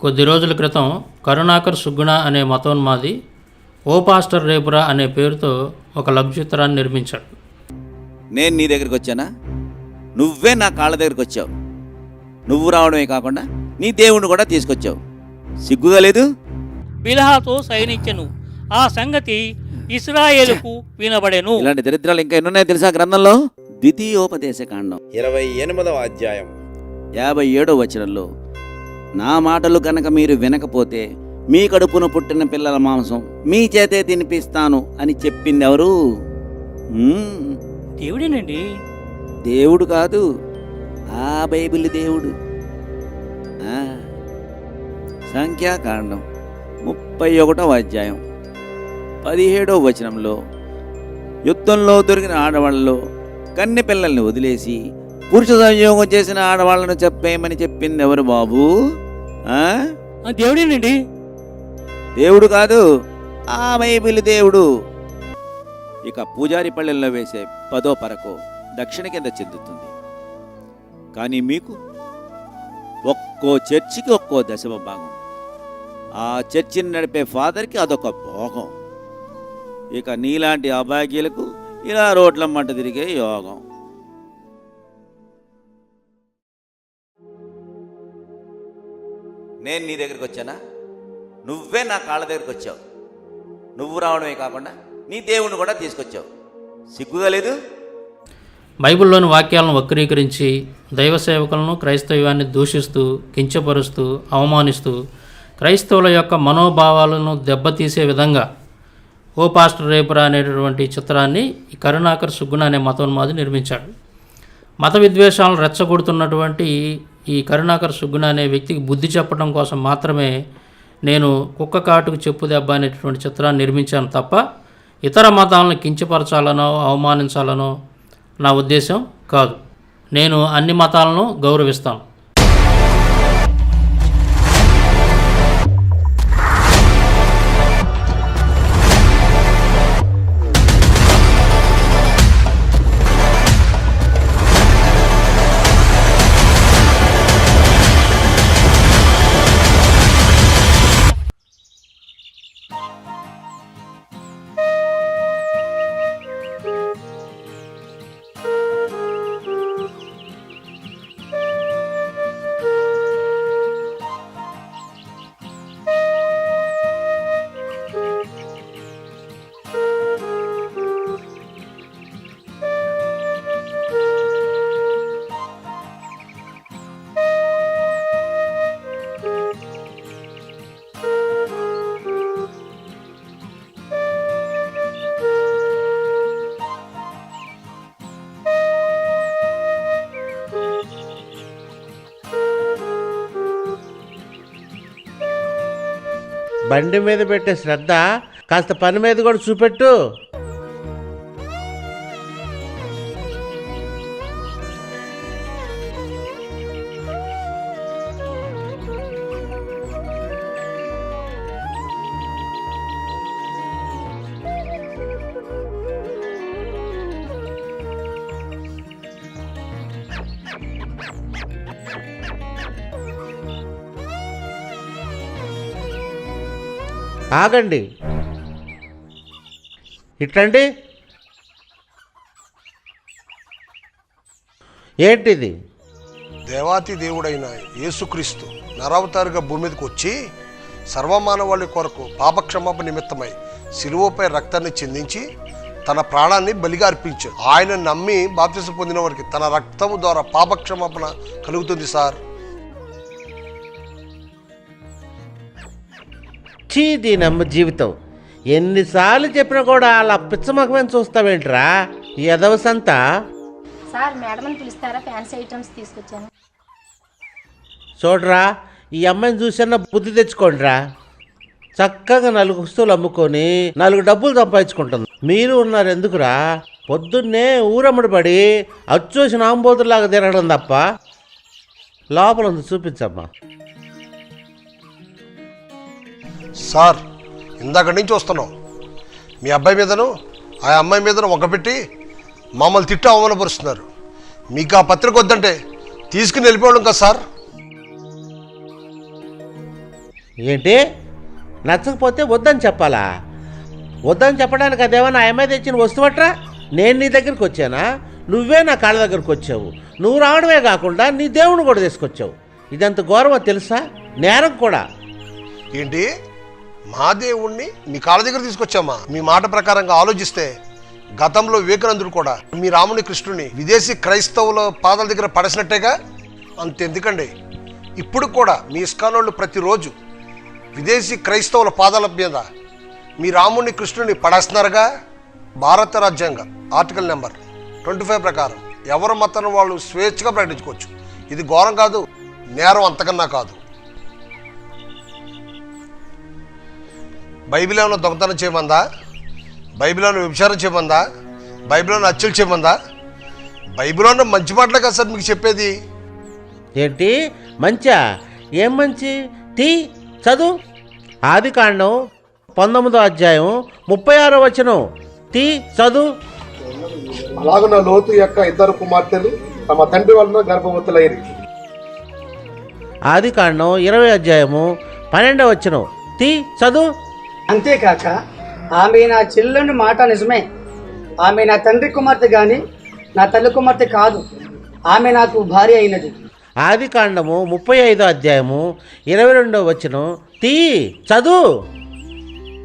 కొద్ది రోజుల క్రితం కరుణాకర్ సుగ్గుణ అనే మతోన్మాది ఓ పాస్టర్ రేపురా అనే పేరుతో ఒక లఘు చిత్రాన్ని నిర్మించాడు. నేను నీ దగ్గరికి వచ్చానా? నువ్వే నా కాళ్ళ దగ్గరికి వచ్చావు. నువ్వు రావడమే కాకుండా నీ దేవుణ్ణి కూడా తీసుకొచ్చావు. సిగ్గుగా లేదు? బిలహాతో సైనించెను ఆ సంగతి ఇస్రాయేలుకు వినబడెను. ఇలాంటి దరిద్రాలు ఇంకా ఎన్నున్నాయో తెలుసా గ్రంథంలో? ద్వితీయోపదేశ కాండం. ఇరవై ఎనిమిదవ అధ్యాయం. యాభై ఏడో వచనంలో నా మాటలు కనుక మీరు వినకపోతే మీ కడుపున పుట్టిన పిల్లల మాంసం మీ చేతే తినిపిస్తాను అని చెప్పింది ఎవరు? దేవుడేనండి. దేవుడు కాదు ఆ బైబిల్ దేవుడు. సంఖ్యాకాండం ముప్పై ఒకటవ అధ్యాయం పదిహేడవ వచనంలో యుద్ధంలో దొరికిన ఆడవాళ్ళలో కన్నె పిల్లల్ని వదిలేసి పురుష సంయోగం చేసిన ఆడవాళ్ళను చెప్పేయమని చెప్పింది ఎవరు బాబు? దేవుడేనండి. దేవుడు కాదు ఆ బైబిల్ దేవుడు. ఇక పూజారి పల్లెల్లో వేసే పదో పరకో దక్షిణ కింద చెందుతుంది. కానీ మీకు ఒక్కో చర్చికి ఒక్కో దశమ భాగం. ఆ చర్చిని నడిపే ఫాదర్కి అదొక భోగం. ఇక నీలాంటి అభాగ్యులకు ఇలా రోడ్ల మంట తిరిగే యోగం. నేను నీ దగ్గరికి వచ్చానా? నువ్వే నా కాళ్ళ దగ్గరికి వచ్చావు. నువ్వు రావడమే కాకుండా నీ దేవుణ్ణి కూడా తీసుకొచ్చావు. సిగ్గుగా లేదు? బైబిల్లోని వాక్యాలను వక్రీకరించి దైవ సేవకులను క్రైస్తవ్యాన్ని దూషిస్తూ కించపరుస్తూ అవమానిస్తూ క్రైస్తవుల యొక్క మనోభావాలను దెబ్బతీసే విధంగా ఓ పాస్టర్ రేపురా అనేటటువంటి చిత్రాన్ని ఈ కరుణాకర్ సుగ్గుణ అనే మతోన్మాది నిర్మించాడు. మత విద్వేషాలను రెచ్చగొడుతున్నటువంటి ఈ కరుణాకర్ సుగ్గుణ అనే వ్యక్తికి బుద్ధి చెప్పడం కోసం మాత్రమే నేను కుక్క కాటుకు చెప్పు దెబ్బ అనేటటువంటి చిత్రాన్ని నిర్మించాను తప్ప ఇతర మతాలను కించపరచాలనో అవమానించాలనో నా ఉద్దేశం కాదు. నేను అన్ని మతాలను గౌరవిస్తాను. బండి మీద పెట్టే శ్రద్ధ కాస్త పని మీద కూడా చూపెట్టు. ఆగండి. ఇట్లండి. ఏంటిది? దేవాతి దేవుడైన యేసుక్రీస్తు నరవతారుగా భూమి మీదకి వచ్చి సర్వమానవాళి కొరకు పాపక్షమాప నిమిత్తమై శిలువపై రక్తాన్ని చెందించి తన ప్రాణాన్ని బలిగా అర్పించాడు. ఆయన నమ్మి బాప్తిసం పొందిన వారికి తన రక్తము ద్వారా పాపక్షమాపణ కలుగుతుంది సార్. చీ దీనమ్మ జీవితం. ఎన్నిసార్లు చెప్పినా కూడా అలా పిచ్చమకమని చూస్తావేంట్రా? ఎదవసంతా సార్ మేడమని పిలుస్తారా? ఫ్యాన్సీ ఐటమ్స్ తీసుకొచ్చాను. చూడరా ఈ అమ్మాయిని చూసన్న బుద్ధి తెచ్చుకోండిరా. చక్కగా నాలుగు వస్తువులు అమ్ముకొని నాలుగు డబ్బులు సంపాదించుకుంటుంది. మీరు ఉన్నారు ఎందుకురా? పొద్దున్నే ఊరమ్మడి పడి అచ్చోసిన ఆంబోతులాగా తిరగడం తప్ప. లోపల ఉంది చూపించమ్మా. సార్ ఇందాక నుంచి వస్తున్నాం. మీ అబ్బాయి మీదను ఆ అమ్మాయి మీదను ఒకపెట్టి మమ్మల్ని తిట్టి అవమానపరుస్తున్నారు. మీకు ఆ పత్రిక వద్దంటే తీసుకుని వెళ్ళిపోవడం కదా సార్. ఏంటి? నచ్చకపోతే వద్దని చెప్పాలా? వద్దని చెప్పడానికి అదేమన్నా ఆయమ్మ తెచ్చిన వస్తువట్రా నేను నీ దగ్గరికి వచ్చానా? నువ్వే నా కాళ్ళ దగ్గరికి వచ్చావు. నువ్వు రావడమే కాకుండా నీ దేవుని కూడా తీసుకొచ్చావు. ఇదంత గౌరవం తెలుసా? నేరం కూడా. ఏంటి? మా దేవుణ్ణి మీ కాళ్ళ దగ్గర తీసుకొచ్చామా? మీ మాట ప్రకారంగా ఆలోచిస్తే గతంలో వివేకానందుడు కూడా మీ రాముని కృష్ణుని విదేశీ క్రైస్తవుల పాదాల దగ్గర పడేసినట్టేగా? అంతెందుకండి. ఇప్పుడు కూడా మీ ఇస్కానోళ్ళు ప్రతిరోజు విదేశీ క్రైస్తవుల పాదాల మీద మీ రాముని కృష్ణుని పడేస్తున్నారుగా? భారత రాజ్యాంగం ఆర్టికల్ నెంబర్ ట్వంటీ ఫైవ్ ప్రకారం ఎవరి మతాన్ని వాళ్ళు స్వేచ్ఛగా ప్రకటించుకోవచ్చు? ఇది ఘోరం కాదు నేరం అంతకన్నా కాదు. బైబిల్ ఏమైనా దొంగతనం చేయమందా? బైబిల్ ఏమైనా వ్యభిచారం చేయమందా? బైబిల్ ఏమైనా హత్యలు చేయమందా? బైబిల్ ఉన్న మంచి మాటలే కదా సార్ మీకు చెప్పేది? ఏంటి? మంచా? ఏం మంచి? టీ? చదువు? ఆది కాండం పంతొమ్మిదో అధ్యాయం ముప్పై ఆరో వచనం. టీ? చదువు? అలాగున లోతు యొక్క ఇద్దరు కుమార్తెలు తమ తండ్రి వలన గర్భవతులైరి. ఆది కాండం ఇరవై అధ్యాయము పన్నెండవ వచనం. టీ? చదువు? అంతేకాక ఆమె నా చెల్లెని మాట నిజమే. ఆమె నా తండ్రి కుమార్తె గాని నా తల్లి కుమార్తె కాదు. ఆమె నాకు భార్య అయినది. ఆది కాండము ముప్పై ఐదో అధ్యాయము ఇరవై రెండవ వచనం. టీ చదువు.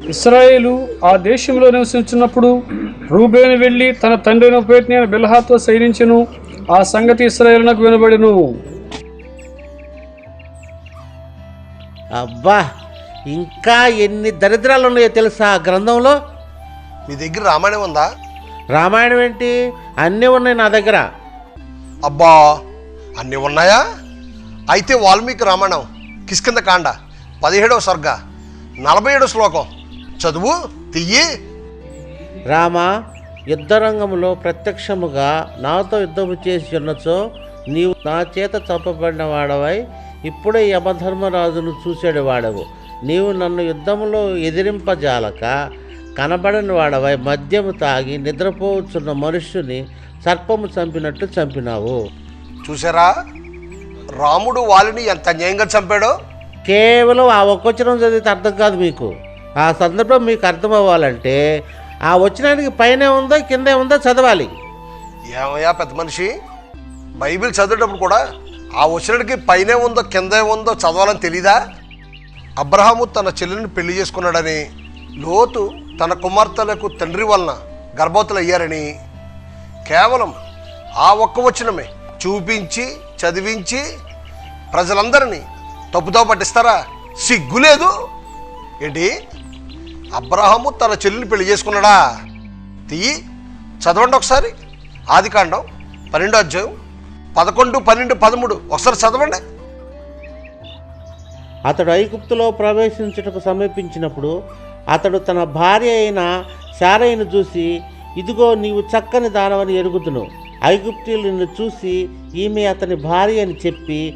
ఇస్రాయేలు ఆ దేశంలో నివసించినప్పుడు రూబేను వెళ్ళి తన తండ్రిని ఉపేట్ని బిల్హాతో సైనించెను ఆ సంగతి ఇస్రాయేలునకు వినబడెను. అబ్బా! ఇంకా ఎన్ని దరిద్రాలు ఉన్నాయో తెలుసా ఆ గ్రంథంలో? మీ దగ్గర రామాయణం ఉందా? రామాయణం ఏంటి? అన్నీ ఉన్నాయి నా దగ్గర. అబ్బా అన్నీ ఉన్నాయా? అయితే వాల్మీకి రామాయణం కిష్కింద కాండ పదిహేడవ సర్గ నలభై ఏడవ శ్లోకం. చదువు తియ్యి. రామ యుద్ధరంగంలో ప్రత్యక్షముగా నాతో యుద్ధము చేసి ఉన్నచో నీవు నా చేత చంపబడిన వాడవై ఇప్పుడే యమధర్మరాజును చూసేడు వాడవు. నీవు నన్ను యుద్ధములో ఎదిరింపజాలక కనబడని వాడవై మద్యము తాగి నిద్రపోవచ్చున్న మనుష్యుని సర్పము చంపినట్టు చంపినావు. చూసారా? రాముడు వాలిని ఎంత అన్యాయంగా చంపాడో? కేవలం ఆ ఒక్కొచ్చనం చదివితే అర్థం కాదు మీకు. ఆ సందర్భం మీకు అర్థం అవ్వాలంటే ఆ వచ్చినానికి పైనే ఉందో కిందే ఉందో చదవాలి. ఏమయ్యా పెద్ద మనిషి? బైబిల్ చదివేటప్పుడు కూడా ఆ వచనానికి పైనే ఉందో కిందే ఉందో చదవాలని తెలీదా? అబ్రహాము తన చెల్లెలను పెళ్ళి చేసుకున్నాడని లోతు తన కుమార్తెలకు తండ్రి వలన గర్భవతులు అయ్యారని కేవలం ఆ ఒక్క వచనమే. చూపించి చదివించి ప్రజలందరినీ తప్పుతో పట్టిస్తారా? సిగ్గు లేదు. ఏంటి? అబ్రహాము తన చెల్లిని పెళ్ళి చేసుకున్నాడా? తీయి చదవండి ఒకసారి. ఆది కాండం పన్నెండో అధ్యాయం పదకొండు పన్నెండు పదమూడు. ఒకసారి చదవండి. అతడు ఐగుప్తులో ప్రవేశించుటకు సమీపించినప్పుడు అతడు తన భార్య అయిన శారయ్యను చూసి ఇదిగో నీవు చక్కని దానవని ఎరుగుదును. ఐగుప్తీయులు నిన్ను చూసి ఈమె అతని భార్య అని చెప్పి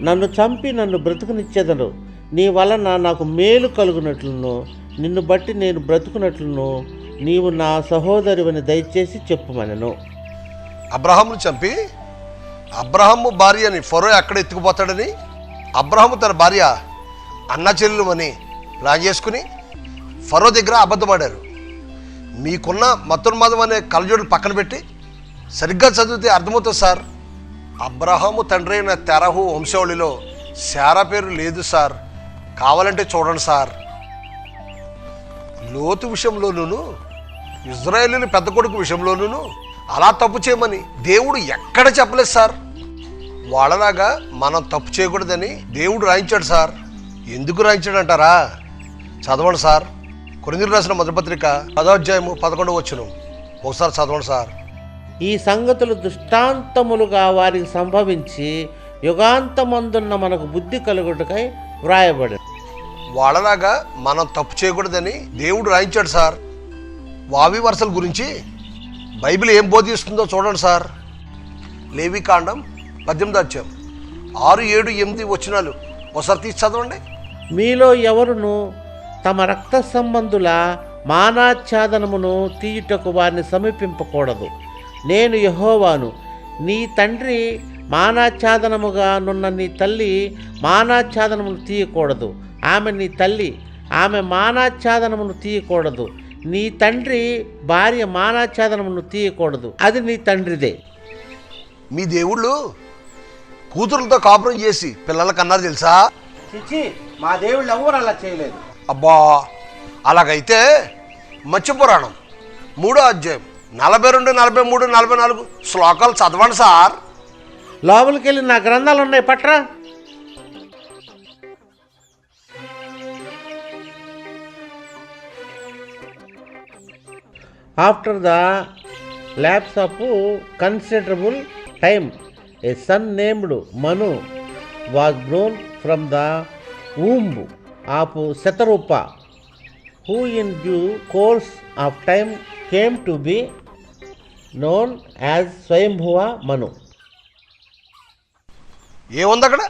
నన్ను చంపి నన్ను బ్రతుకునిచ్చేదను. నీ వలన నాకు మేలు కలుగునట్లును. నిన్ను బట్టి నేను బ్రతుకునట్లును. నీవు నా సహోదరువని దయచేసి చెప్పుమనను. అబ్రహామును చంపి అబ్రహము భార్యని ఫరో ఎక్కడ ఎత్తుకుపోతాడని? అబ్రహాము తన భార్య అన్న చెల్లెలు అని ప్లాన్ చేసుకుని ఫరో దగ్గర అబద్ధపడారు. మీకున్న మతోన్మాదం అనే కలజోడులు పక్కన పెట్టి సరిగ్గా చదివితే అర్థమవుతుంది సార్. అబ్రహాము తండ్రి అయిన తెరహు వంశావళిలో శారా పేరు లేదు సార్. కావాలంటే చూడండి సార్. లోతు విషయంలోనూ ఇజ్రాయేలీని పెద్ద కొడుకు విషయంలోనూ అలా తప్పు చేయమని దేవుడు ఎక్కడ చెప్పలేదు సార్. వాళ్ళలాగా మనం తప్పు చేయకూడదని దేవుడు రాయించాడు సార్. ఎందుకు రాయించాడు అంటారా చదవండి సార్. కొరిందులు రాసిన మొదటి పత్రిక పదోధ్యాయము పదకొండు వచ్చును ఒకసారి చదవండి సార్. ఈ సంగతులు దృష్టాంతములుగా వారికి సంభవించి యుగాంతమందున్న మనకు బుద్ధి కలుగుటకై వ్రాయబడి వాళ్ళలాగా మనం తప్పు చేయకూడదని దేవుడు రాయించాడు సార్. వావి వరుసల గురించి బైబిల్ ఏం బోధిస్తుందో చూడండి సార్. లేవి కాండం పద్దెనిమిది అధ్యాయం ఆరు ఏడు ఎనిమిది వచ్చినాలు ఒకసారి తీసి చదవండి. మీలో ఎవరును తమ రక్త సంబంధుల మానాచ్ఛాదనమును తీయుటకు వారిని సమీపింపకూడదు. నేను యహోవాను. నీ తండ్రి మానాచ్ఛాదనముగా నున్న నీ తల్లి మానాచ్ఛాదనమును తీయకూడదు. ఆమె నీ తల్లి ఆమె మానాచ్ఛాదనమును తీయకూడదు. నీ తండ్రి భార్య మానాచ్ఛాదనమును తీయకూడదు. అది నీ తండ్రిదే. మీ దేవుళ్ళు కూతురులతో కాపురం చేసి పిల్లలకి అన్నారు తెలుసా? మా దేవుళ్ళు ఎవరు అలా చేయలేదు? అబ్బా అలాగైతే మత్స్య పురాణం మూడో అధ్యాయం నలభై రెండు నలభై మూడు నలభై నాలుగు శ్లోకాలు చదవండి సార్. లోపలికి వెళ్ళి నా గ్రంథాలు ఉన్నాయి పట్రా. After the lapse of considerable time a son named Manu was born from the womb of Shatarupa who in due course of time came to be known as Swayambhuva Manu ఏముంది అక్కడ?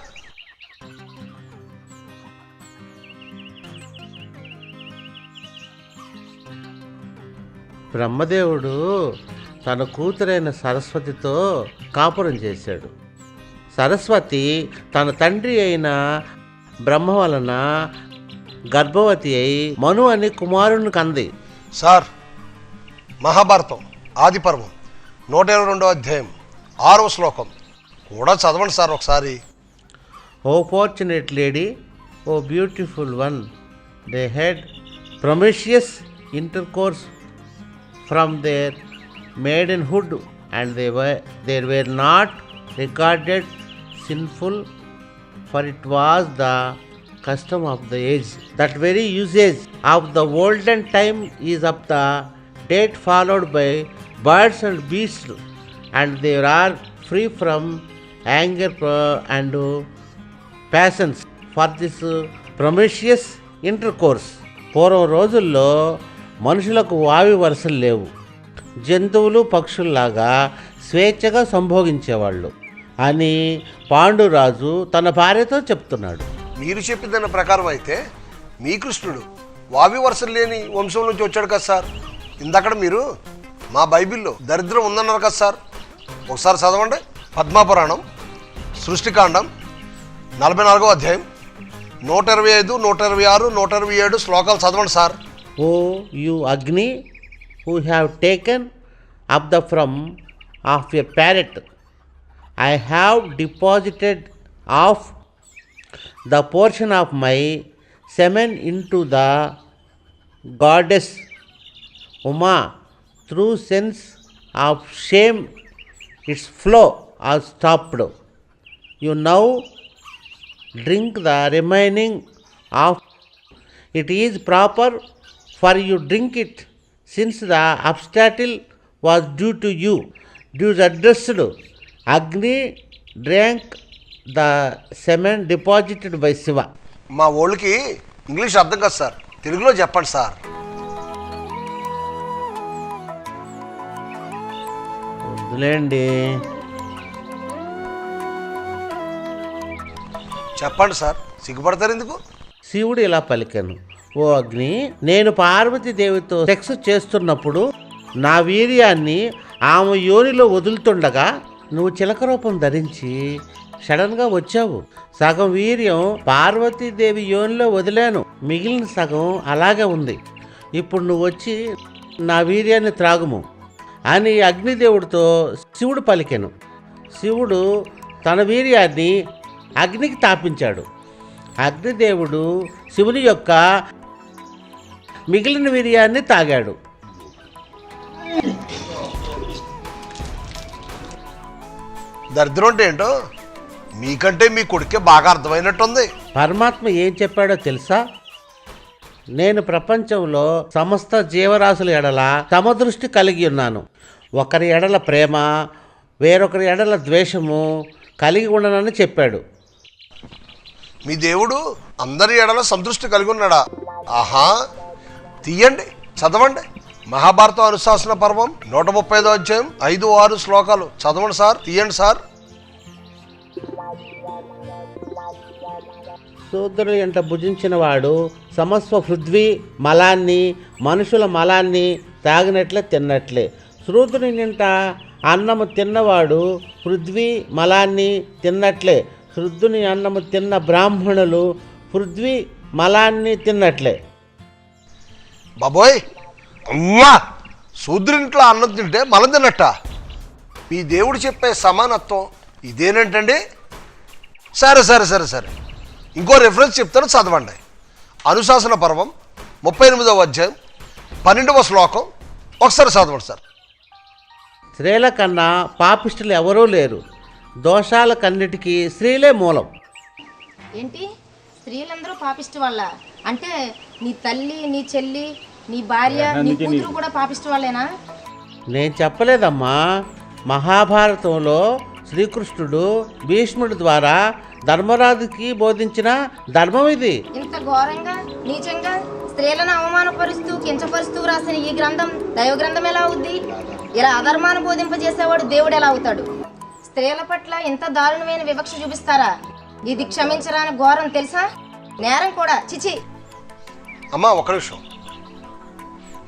బ్రహ్మదేవుడు తన కూతురైన సరస్వతితో కాపురం చేశాడు. సరస్వతి తన తండ్రి అయిన బ్రహ్మ వలన గర్భవతి అయి మను అని కుమారుని కంది. సార్ మహాభారతం ఆది పర్వం నూట ఇరవై రెండో అధ్యాయం ఆరవ శ్లోకం. కూడా చదవండి సార్ ఒకసారి. O fortunate lady O beautiful one they had promiscuous intercourse from their maidenhood and they were they were not regarded sinful for it was the custom of the age that very usage of the olden time is of the date followed by birds and beasts and they are free from anger pro- and passions for this promiscuous intercourse పూర్వం రోజుల్లో మనుషులకు వావి వరుసలు లేవు జంతువులు పక్షుల్లాగా స్వేచ్ఛగా సంభోగించేవాళ్ళు అని పాండురాజు తన భార్యతో చెప్తున్నాడు. మీరు చెప్పిన దాని ప్రకారం అయితే మీ కృష్ణుడు వావి వరుసలు లేని వంశం నుంచి వచ్చాడు కదా సార్. ఇందక్కడ మీరు మా బైబిల్లో దరిద్రం ఉందన్నారు కదా సార్. ఒకసారి చదవండి. పద్మాపురాణం సృష్టికాండం నలభై నాలుగో అధ్యాయం నూట ఇరవై ఐదు నూట ఇరవై ఆరు నూట ఇరవై ఏడు శ్లోకాలు చదవండి sir. O you Agni who have taken up the from of a parrot. I have deposited off the portion of my semen into the goddess Uma through sense of shame its flow has stopped. You now drink the remaining of it is proper for you drink it since the obstacle was due to you due addressed agni drank the semen deposited by shiva మా ఓళ్ళకి English అర్థం కదా sir తెలుగులో చెప్పండి sir వద్దులేండి చెప్పండి sir సిగ్గుపడతారు ఎందుకు శివుడు ఇలా పలికాను ఓ అగ్ని నేను పార్వతీదేవితో సెక్స్ చేస్తున్నప్పుడు నా వీర్యాన్ని ఆమె యోనిలో వదులుతుండగా నువ్వు చిలక రూపం ధరించి సడన్గా వచ్చావు. సగం వీర్యం పార్వతీదేవి యోనిలో వదిలాను. మిగిలిన సగం అలాగే ఉంది. ఇప్పుడు నువ్వు వచ్చి నా వీర్యాన్ని త్రాగుము అని అగ్నిదేవుడితో శివుడు పలికెను. శివుడు తన వీర్యాన్ని అగ్నికి తాపించాడు. అగ్నిదేవుడు శివుని యొక్క మిగిలిన వీర్యాన్ని తాగాడు. దరిద్రం అంటే ఏంటో? మీకంటే మీ కొడుకే బాగా అర్థమైనట్టుంది. పరమాత్మ ఏం చెప్పాడో తెలుసా? నేను ప్రపంచంలో సమస్త జీవరాశుల ఎడల సమదృష్టి కలిగి ఉన్నాను. ఒకరి ఎడల ప్రేమ వేరొకరి ఎడల ద్వేషము కలిగి ఉండనని చెప్పాడు. మీ దేవుడు అందరి ఎడల సంతృష్టి కలిగి ఉన్నాడా? ఆహా! తీయండి చదవండి. మహాభారతం అనుశాసన పర్వం నూట ముప్పై ఐదో అధ్యాయం ఐదు ఆరు శ్లోకాలు. చదవండి సార్ తీయండి సార్. శూద్రుని ఎంట భుజించిన వాడు సమస్వ పృథ్వీ మలాన్ని మనుషుల మలాన్ని తాగినట్లే తిన్నట్లే. శూద్రుని నింట అన్నము తిన్నవాడు పృథ్వీ మలాన్ని తిన్నట్లే. శుద్ధుని అన్నము తిన్న బ్రాహ్మణులు పృథ్వీ మలాన్ని తిన్నట్లే. బాబోయ్! అమ్మా శూద్రునింట్లో అన్నం తింటే మలం తిన్నట్ట. మీ దేవుడు చెప్పే సమానత్వం ఇదేనంటండి? సరే సరే సరే సరే. ఇంకో రెఫరెన్స్ చెప్తాను చదవండి. అనుశాసన పర్వం ముప్పై ఎనిమిదవ అధ్యాయం పన్నెండవ శ్లోకం. ఒకసారి చదవండి సార్. స్త్రీల కన్నా పాపిష్టులు ఎవరూ లేరు. దోషాలకన్నిటికీ స్త్రీలే మూలం. ఏంటి? స్త్రీలందరూ పాపిష్టి వాళ్ళ? అంటే నీ తల్లి నీ చెల్లి నీ భార్య నీ కూతురు కూడా పాపిష్టి వాళ్ళేనా నేను చెప్పలేదమ్మా. మహాభారతంలో శ్రీకృష్ణుడు భీష్ముడి ద్వారా ధర్మరాజుకి బోధించిన ధర్మం ఇది. ఇంత ఘోరంగా నీచంగా స్త్రీలను అవమానపరుస్తూ కించపరుస్తూ రాసిన ఈ గ్రంథం దైవ గ్రంథం ఎలా అవుద్ది? ఇలా అధర్మాన్ని బోధింపజేసేవాడు దేవుడు ఎలా అవుతాడు? స్త్రీల పట్ల ఇంత దారుణమైన వివక్ష చూపిస్తారా? ఇది క్షమించరాని ఘోరం తెలుసా? నేరం కూడా చిచి. అమ్మా ఒక నిమిషం.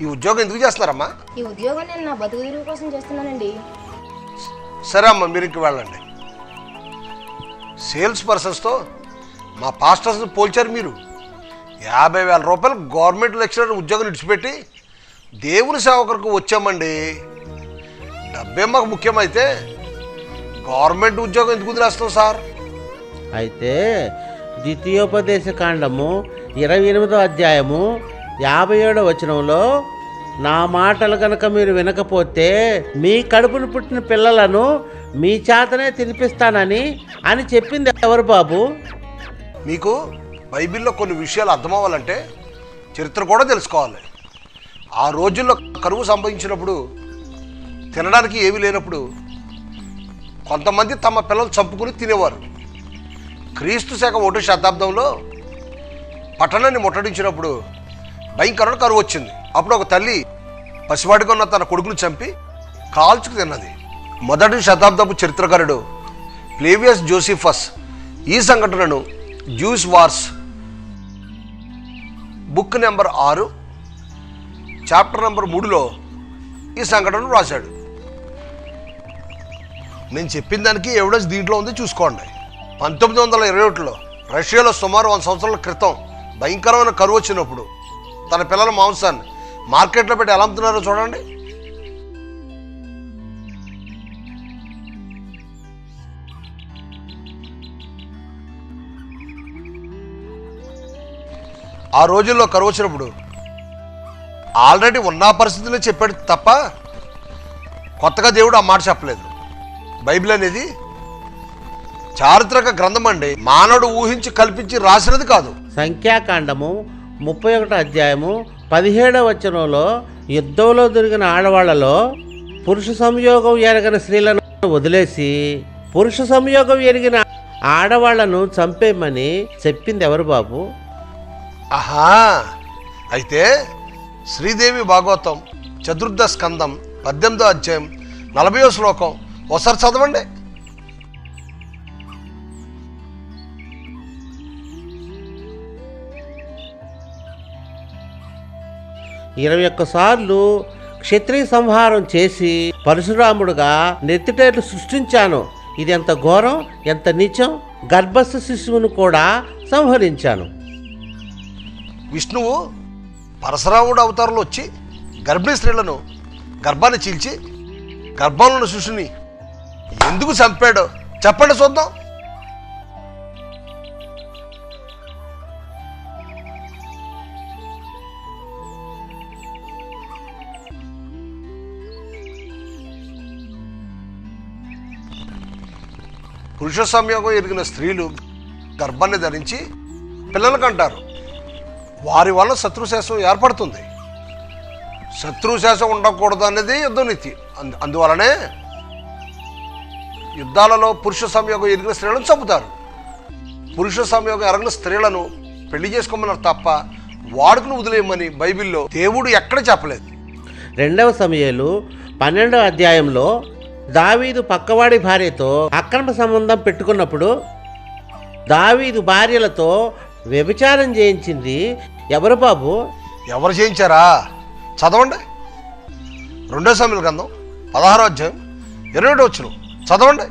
ఈ ఉద్యోగం ఎందుకు చేస్తున్నారమ్మా? ఈ ఉద్యోగం నేను నా బతుకు తెరువు కోసం చేస్తున్నానండి. సరే అమ్మా మీరు ఇంక వెళ్ళండి. సేల్స్ పర్సన్స్తో మా పాస్టర్స్ని పోల్చారు మీరు. యాభై వేల రూపాయలు గవర్నమెంట్ లెక్చరర్ ఉద్యోగం విడిచిపెట్టి దేవుని సేవకులకు వచ్చామండి. డబ్బే మాకు ముఖ్యమైతే గవర్నమెంట్ ఉద్యోగం ఎందుకు వదిలేస్తాం సార్? అయితే ద్వితీయోపదేశ కాండము ఇరవై ఎనిమిదో అధ్యాయము యాభై ఏడో వచనంలో నా మాటలు కనుక మీరు వినకపోతే మీ కడుపును పుట్టిన పిల్లలను మీ చేతనే తినిపిస్తానని అని చెప్పింది ఎవరు బాబు? మీకు బైబిల్లో కొన్ని విషయాలు అర్థమవ్వాలంటే చరిత్ర కూడా తెలుసుకోవాలి. ఆ రోజుల్లో కరువు సంభవించినప్పుడు తినడానికి ఏమీ లేనప్పుడు కొంతమంది తమ పిల్లలు చంపుకుని తినేవారు. క్రీస్తు శాఖ ఒకటో శతాబ్దంలో పట్టణాన్ని ముట్టడించినప్పుడు భయంకరమైన కరువు వచ్చింది. అప్పుడు ఒక తల్లి పసివాడిగా ఉన్న తన కొడుకును చంపి కాల్చుకు తిన్నది. మొదటి శతాబ్దపు చరిత్రకారుడు ప్లేవియస్ జోసిఫస్ ఈ సంఘటనను జ్యూస్ వార్స్ బుక్ నెంబర్ ఆరు చాప్టర్ నెంబర్ మూడులో ఈ సంఘటనను రాశాడు. నేను చెప్పిన దానికి ఎవిడెన్స్ దీంట్లో ఉంది చూసుకోండి. పంతొమ్మిది వందల ఇరవై ఒకటిలో రష్యాలో సుమారు వంద సంవత్సరాల క్రితం భయంకరమైన కరువు వచ్చినప్పుడు తన పిల్లల మాంసాన్ని మార్కెట్లో పెట్టి ఎలా అమ్ముతున్నారో చూడండి. ఆ రోజుల్లో కరువు వచ్చినప్పుడు ఆల్రెడీ ఉన్న పరిస్థితుల్లో చెప్పాడు తప్ప కొత్తగా దేవుడు ఆ మాట చెప్పలేదు. బైబిల్ అనేది చారిత్రక గ్రంథం అండి మానవుడు ఊహించి కల్పించి రాసినది కాదు. సంఖ్యాకాండము ముప్పై ఒకటో అధ్యాయము పదిహేడవ వచనంలో యుద్ధంలో దొరికిన ఆడవాళ్ళలో పురుష సంయోగం ఎరగిన స్త్రీలను వదిలేసి పురుష సంయోగం ఎరిగిన ఆడవాళ్ళను చంపేయమని చెప్పింది ఎవరు బాబు? ఆహా అయితే శ్రీదేవి భాగవతం చతుర్థ స్కందం పద్దెనిమిదో అధ్యాయం నలభయో శ్లోకం ఒకసారి చదవండి. ఇరవై ఒక్కసార్లు క్షత్రియ సంహారం చేసి పరశురాముడుగా నెత్తిటేట్లు సృష్టించాను. ఇది ఎంత ఘోరం ఎంత నీచం? గర్భస్థ శిశువును కూడా సంహరించాను. విష్ణువు పరశురాముడు అవతారంలో వచ్చి గర్భిణీ స్త్రీలను గర్భాన్ని చీల్చి గర్భంలో శిశుని ఎందుకు చంపాడో? చెప్పండి చూద్దాం. పురుష సంయోగం ఎరిగిన స్త్రీలు గర్భాన్ని ధరించి పిల్లలకు అంటారు వారి వల్ల శత్రుశేషం ఏర్పడుతుంది. శత్రుశేషం ఉండకూడదు అనేది యుద్ధ నీతి అందు అందువలనే యుద్ధాలలో పురుష సంయోగం ఎరిగిన స్త్రీలను చంపుతారు. పురుష సంయోగం ఎరగిన స్త్రీలను పెళ్ళి చేసుకోమన్నారు తప్ప వాడుకుని వదిలేయమని బైబిల్లో దేవుడు ఎక్కడ చెప్పలేదు. రెండవ సమయాలు పన్నెండవ అధ్యాయంలో దావీదు పక్కవాడి భార్యతో అక్రమ సంబంధం పెట్టుకున్నప్పుడు దావీదు భార్యలతో వ్యభిచారం చేయించింది ఎవరు బాబు? ఎవరు చేయించారా? చదవండి. రెండో సమయంలో గ్రంథం పదహారో అధ్యాయం ఇరవై వచ్చిన చదవండి.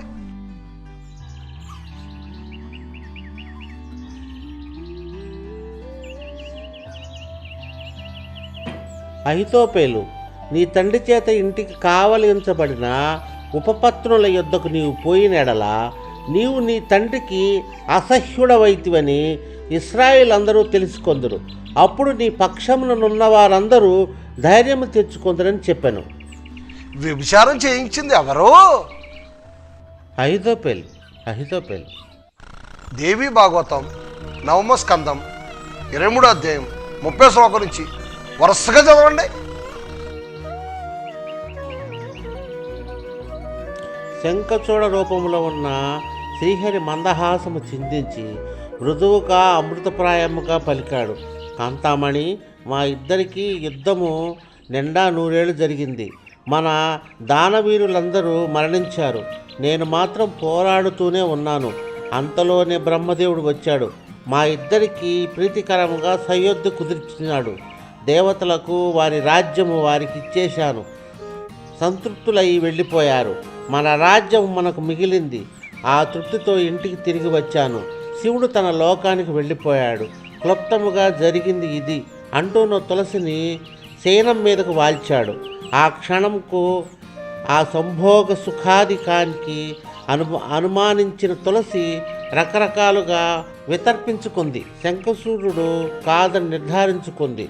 అహితోపేలు నీ తండ్రి చేత ఇంటికి కావలించబడిన ఉపపత్నుల యుద్ధకు నీవు పోయిన ఎడల నీవు నీ తండ్రికి అసహ్యుడవైతివని ఇస్రాయిల్ అందరూ తెలుసుకొందురు. అప్పుడు నీ పక్షముననున్న వారందరూ ధైర్యము తెచ్చుకొందరని చెప్పాను. వ్యభిచారం చేయించింది ఎవరు? అహితోపేలు అహితోపేలు. దేవి భాగవతం నవమ స్కందం ఇరవై మూడో అధ్యాయం ముప్పై శ్లోకం నుంచి వరుసగా చదవండి. శంఖచూడ రూపంలో ఉన్న శ్రీహరి మందహాసము చిందించి మృదువుగా అమృతప్రాయముగా పలికాడు. కాంతామణి మా ఇద్దరికీ యుద్ధము నిండా నూరేళ్ళు జరిగింది. మన దానవీరులందరూ మరణించారు. నేను మాత్రం పోరాడుతూనే ఉన్నాను. అంతలోనే బ్రహ్మదేవుడు వచ్చాడు. మా ఇద్దరికీ ప్రీతికరముగా సయోధ్య కుదిర్చినాడు. దేవతలకు వారి రాజ్యము వారికి ఇచ్చేశాను. సంతృప్తులై వెళ్ళిపోయారు. మన రాజ్యం మనకు మిగిలింది. ఆ తృప్తితో ఇంటికి తిరిగి వచ్చాను. శివుడు తన లోకానికి వెళ్ళిపోయాడు. క్లుప్తముగా జరిగింది ఇది అంటూను తులసిని శయనం మీదకు వాల్చాడు. ఆ క్షణంకు ఆ సంభోగ సుఖాధికానికి అను అనుమానించిన తులసి రకరకాలుగా వితర్పించుకుంది. శంఖసూర్యుడు కాదని నిర్ధారించుకుంది.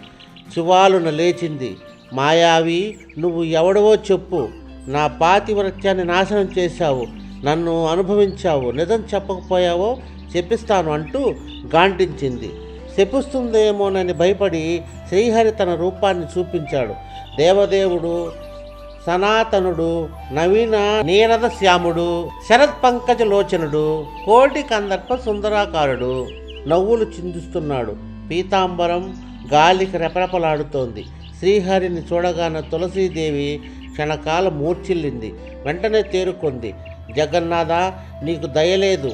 శివాలున లేచింది. మాయావి నువ్వు ఎవడవో చెప్పు. నా పాతివ్రత్యాన్ని నాశనం చేశావు. నన్ను అనుభవించావు. నిజం చెప్పకపోయావో చెప్పిస్తాను అంటూ గాంటించింది. శపిస్తుందేమోనని భయపడి శ్రీహరి తన రూపాన్ని చూపించాడు. దేవదేవుడు సనాతనుడు నవీన నీరద శ్యాముడు శరత్ పంకజ లోచనుడు కోటి కందర్ప సుందరాకారుడు నవ్వులు చిందిస్తున్నాడు. పీతాంబరం గాలికి రెపరెపలాడుతోంది. శ్రీహరిని చూడగానే తులసీదేవి క్షణకాలం మూర్చిల్లింది వెంటనే తేరుకుంది. జగన్నాథ నీకు దయలేదు.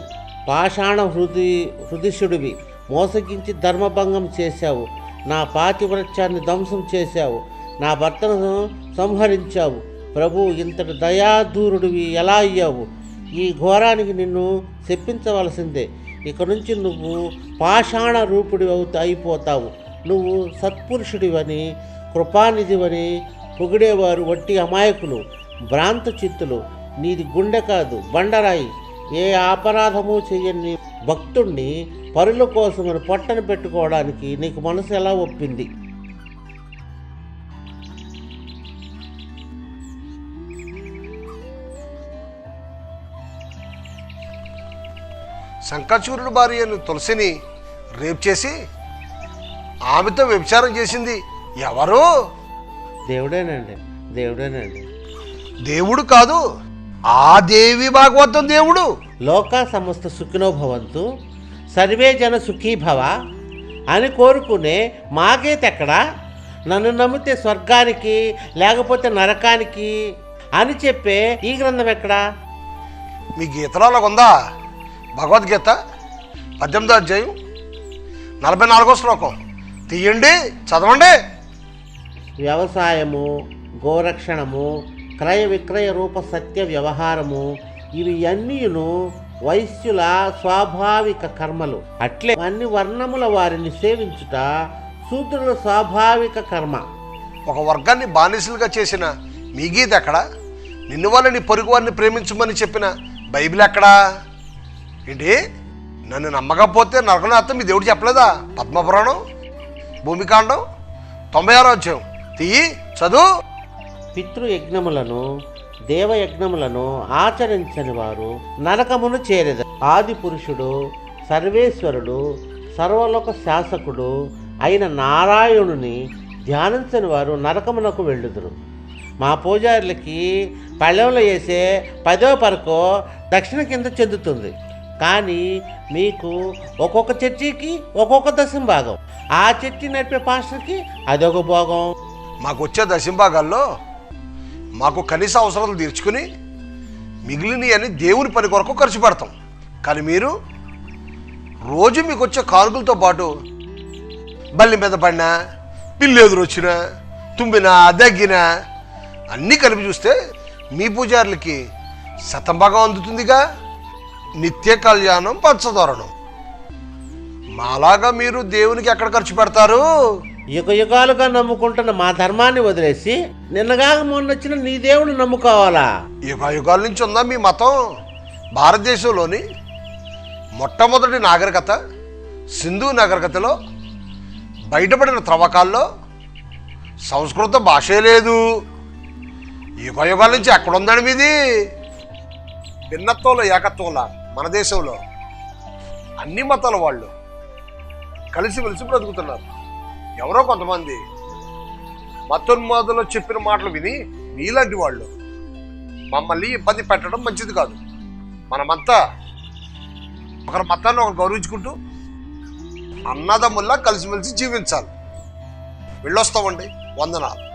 పాషాణ హృది హృదిషుడివి మోసగించి ధర్మభంగం చేశావు. నా పాతివృత్యాన్ని ధ్వంసం చేశావు. నా భర్తను సంహరించావు. ప్రభు ఇంతటి దయాధూరుడివి ఎలా అయ్యావు? ఈ ఘోరానికి నిన్ను చెప్పించవలసిందే ఇక నుంచి నువ్వు పాషాణ రూపుడి అవుతా అయిపోతావు. నువ్వు సత్పురుషుడివని కృపానిధివని పొగిడేవారు వట్టి అమాయకులు భ్రాంత చిత్తులు. నీది గుండె కాదు బండరాయి. ఏ అపరాధము చెయ్యని భక్తుణ్ణి పరుల కోసమని పొట్టను పెట్టుకోవడానికి నీకు మనసు ఎలా ఒప్పింది? శంఖచూరుడు భార్యను తులసిని రేప్ చేసి ఆమెతో వ్యభిచారం చేసింది. ఎవరు? దేవుడేనండి. దేవుడేనండి. దేవుడు కాదు ఆ దేవి భాగవతం దేవుడు. లోకా సమస్త సుఖినో భవంతు సర్వే జన సుఖీ భవ అని కోరుకునే మాకేతెక్కడా నన్ను నమ్మితే స్వర్గానికి లేకపోతే నరకానికి అని చెప్పే ఈ గ్రంథం ఎక్కడా? మీ గీతలో అలాగ ఉందా? భగవద్గీత పద్దెనిమిదో అధ్యాయం నలభై నాలుగో శ్లోకం. తీయండి చదవండి. వ్యవసాయము గోరక్షణము క్రయ విక్రయ రూప సత్య వ్యవహారము ఇవి అన్నీను వైశ్యుల స్వాభావిక కర్మలు. అట్లే అన్ని వర్ణముల వారిని సేవించుట శూద్రుల స్వాభావిక కర్మ. ఒక వర్గాన్ని బానిసలుగా చేసిన మీగీది ఎక్కడ? నిన్ను వల్ల నీ పొరుగు వారిని ప్రేమించమని చెప్పిన బైబిల్ ఎక్కడా? ఏంటి? నన్ను నమ్మకపోతే నరకనాథం మీ దేవుడు చెప్పలేదా? పద్మపురాణం? భూమికాండం? తొంభై ఆరో అధ్యాయం. తీయి చదువు. పితృయజ్ఞములను దేవయజ్ఞములను ఆచరించని వారు నరకమును చేరేద ఆది పురుషుడు సర్వేశ్వరుడు సర్వలోక శాసకుడు అయిన నారాయణుని ధ్యానించని వారు నరకమునకు వెళ్ళుదురు. మా పూజారులకి పళ్ళెంలో వేసే పదో పరకో దక్షిణ కింద చెందుతుంది. కానీ మీకు ఒక్కొక్క చర్చికి ఒక్కొక్క దశం భాగం. ఆ చర్చి నడిపే పాస్టర్కి అదొక భాగం. మాకు వచ్చే దశంభాగాల్లో మాకు కనీస అవసరాలు తీర్చుకుని మిగిలినవి అని దేవుని పని కొరకు ఖర్చు పెడతాం. కానీ మీరు రోజు మీకు వచ్చే కానుకలతో పాటు బల్లి మీద పడినా పిల్లి ఎదురొచ్చినా తుమ్మినా దగ్గినా అన్నీ కలిపి చూస్తే మీ పూజారులకి శతంభాగం అందుతుందిగా. నిత్య కళ్యాణం పంచదోరణం మాలాగా మీరు దేవునికి ఎక్కడ ఖర్చు పెడతారు? యుగ యుగాలుగా నమ్ముకుంటున్న మా ధర్మాన్ని వదిలేసి నిన్నగా మొన్నొచ్చిన నీ దేవుడు నమ్ముకోవాలా? యుగ యుగాల నుంచి ఉందా మీ మతం? భారతదేశంలోని మొట్టమొదటి నాగరికత సింధు నాగరికతలో బయటపడిన త్రవ్వకాల్లో సంస్కృత భాషే లేదు. యుగ యుగాల నుంచి ఎక్కడుందండి మీది? భిన్నత్వంలో ఏకత్వంలో మన దేశంలో అన్ని మతాల వాళ్ళు కలిసిమెలిసి బ్రతుకుతున్నారు. ఎవరో కొంతమంది. మతోన్మాదంలో చెప్పిన మాటలు విని నీలాంటి వాళ్ళు మమ్మల్ని ఇబ్బంది పెట్టడం మంచిది కాదు. మనమంతా ఒకరి మతాన్ని ఒకరు గౌరవించుకుంటూ అన్నదమ్ముల్లా కలిసిమెలిసి జీవించాలి. వెళ్ళొస్తామండి. వందనాలు.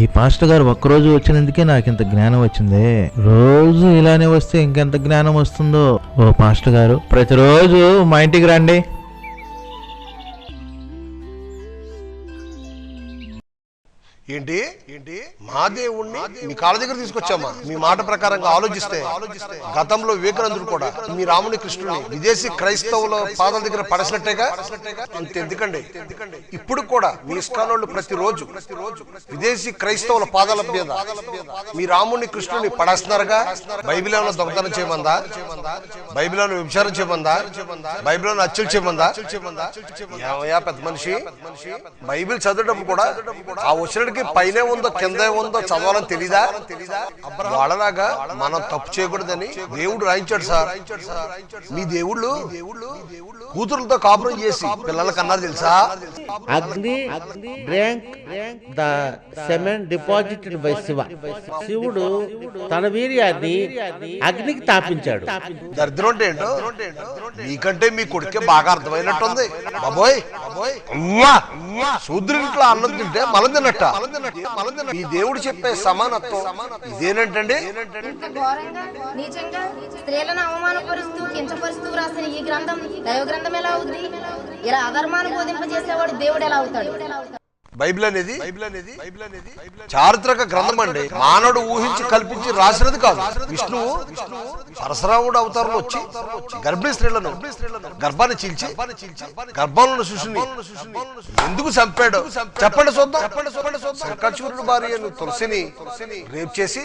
ఈ పాస్టర్ గారు ఒక్కరోజు వచ్చినందుకే నాకు ఇంత జ్ఞానం వచ్చింది. రోజు ఇలానే వస్తే ఇంకెంత జ్ఞానం వస్తుందో. ఓ పాస్టర్ గారు ప్రతిరోజు మా ఇంటికి రండి. ఏంటి? ఆ దేవుణ్ణి మీ కాళ్ళ దగ్గర తీసుకొచ్చామా? మీ మాట ప్రకారంగా ఆలోచిస్తే గతంలో వివేకానందుడు కూడా మీ రాముని కృష్ణుని విదేశీ క్రైస్తవుల పాదాల దగ్గర పడసినట్టేగా? అంత ఎందుకండి ఇప్పుడు కూడా మీ ఇష్టానోళ్ళు ప్రతిరోజు విదేశీ క్రైస్తవుల పాదాల మీద మీ రాముని కృష్ణుని పడేస్తున్నారుగా? బైబిల్ ఏమైనా దొంగతనం చేయమందా? బైబిల్ ఏమైనా విచారం చేయమందా? బైబిల్ ఏమైనా అచ్చులు చేయమందా? ఏమయ్యా పెద్ద మనిషి? బైబిల్ చదివేటప్పుడు కూడా ఆ వచ్చినడికి పైనే ఉందో కిందే ఉందో చదవాలని తెలీదా? వాళ్ళలాగా మనం తప్పు చేయకూడదని దేవుడు రాయించాడు సార్. మీ దేవుళ్ళు కూతురులతో కాపురం చేసి పిల్లలకి అన్నారు తెలుసా? Agni drank the semen deposited by Shiva. శివుడు తన వీర్యాన్ని అగ్నికి తాపించాడు. దరిద్రం అంటే ఏంటో? మీకంటే మీ కొడుకే బాగా అర్థమైనట్టుంది. బాబోయ్! అమ్మా! శూద్రునిట్లో అన్నం తింటే మలం తిన్నట్ట. మీ దేవుడు చెప్పే సమానత్వం ఇదేనంటండి? ఇంత స్త్రీలను అవమానపరుస్తూ కించపరుస్తూ రాసిన ఈ గ్రంథం దైవ గ్రంథం ఎలా అవుతుంది ఇలా అధర్మాన్ని బోధింపజేసేవాడు దేవుడు ఎలా అవుతాడు? బైబిల్ అనేది బైబిల్ అనేది చారిత్రక గ్రంథం అండి. మానవుడు ఊహించి కల్పించి రాసినది కాదు. విష్ణువు పరశురాముడు అవతారంలో వచ్చి గర్భిణీ స్త్రీలను గర్భాన్ని చీల్చి గర్భంలో శిశుని ఎందుకు చంపాడు? చెప్పండి చూద్దాం. శంకర్షురుడు భార్య తులసిని రేప్ చేసి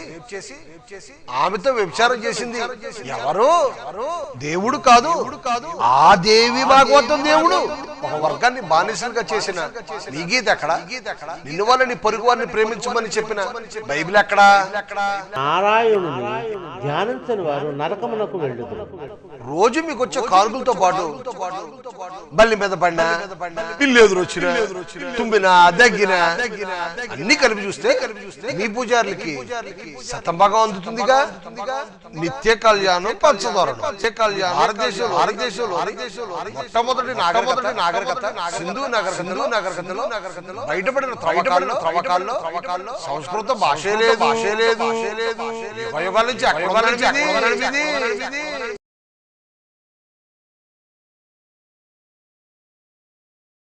ఆమెతో వ్యభిచారం చేసింది. ఎవరు? దేవుడు కాదు. ఆ దేవి భాగవతం దేవుడు. ఒక వర్గాన్ని బానిసలుగా చేసిన నీ గీత ఎక్కడ? నిన్ను వాళ్ళని పొరుగు వారిని ప్రేమించమని చెప్పిన బైబిల్ ఎక్కడా? నారాయణుని ధ్యానించని వారు నరకమునకు వెళ్ళుదురు. రోజు మీకు వచ్చే కారుగులతో పాటు బల్లి మీద పడినా పిల్లి ఎదురు వచ్చిన తుమ్మిన దగ్గిన అన్ని కలిపి చూస్తే మీ పూజారులకి శతంభాగం అందుతుందిగా? నిత్య కళ్యాణం పంచదోరణం. నిత్య కళ్యాణం భారతదేశం భారతదేశంలో మొట్టమొదటి నాగరికత నాగరికత సింధు నగర సింధు నాగరికతలో బయటపడిన త్రవ్వకాల్లో త్రవ్వకాల్లో త్రవ్వకాల్లో సంస్కృత భాషే లేదు భాషే లేదు యుగ యుగాల నుంచి ఇది?